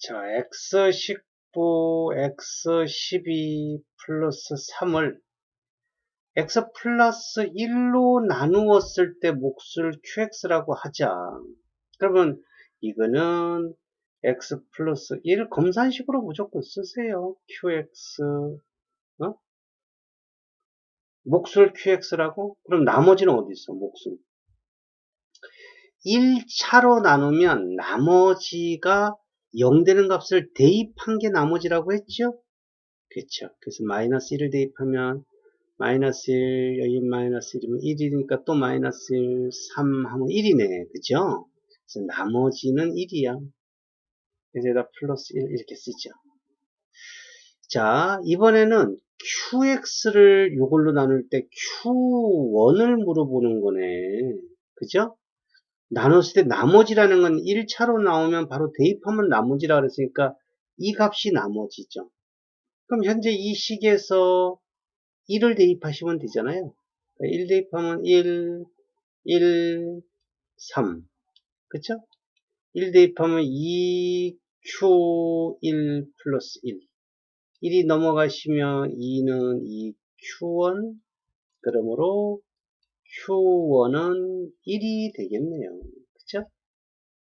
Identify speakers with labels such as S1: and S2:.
S1: 자, x19, x12 플러스 3을 x 플러스 1로 나누었을 때 몫을 qx라고 하자. 그러면 이거는 x 플러스 1 검산식으로 무조건 쓰세요. qx 어? 몫을 qx라고? 그럼 나머지는 어디 있어? 몫은 1차로 나누면 나머지가 0 되는 값을 대입한 게 나머지라고 했죠? 그렇죠. 그래서 마이너스 1을 대입하면 마이너스 1, 여기 마이너스 1이면 1이니까 또 마이너스 1, 3 하면 1이네. 그죠? 그래서 나머지는 1이야. 그래서 여기다 플러스 1 이렇게 쓰죠. 자, 이번에는 qx를 이걸로 나눌 때 q1을 물어보는 거네. 그죠? 나눴을 때 나머지라는 건 1차로 나오면 바로 대입하면 나머지라 그랬으니까 이 값이 나머지죠. 그럼 현재 이 식에서 1을 대입하시면 되잖아요. 1 대입하면 1, 1, 3. 그쵸? 1 대입하면 2, Q, 1 플러스 1. 1이 넘어가시면 2는 2, Q1. 그러므로 Q1은 1이 되겠네요. 그쵸?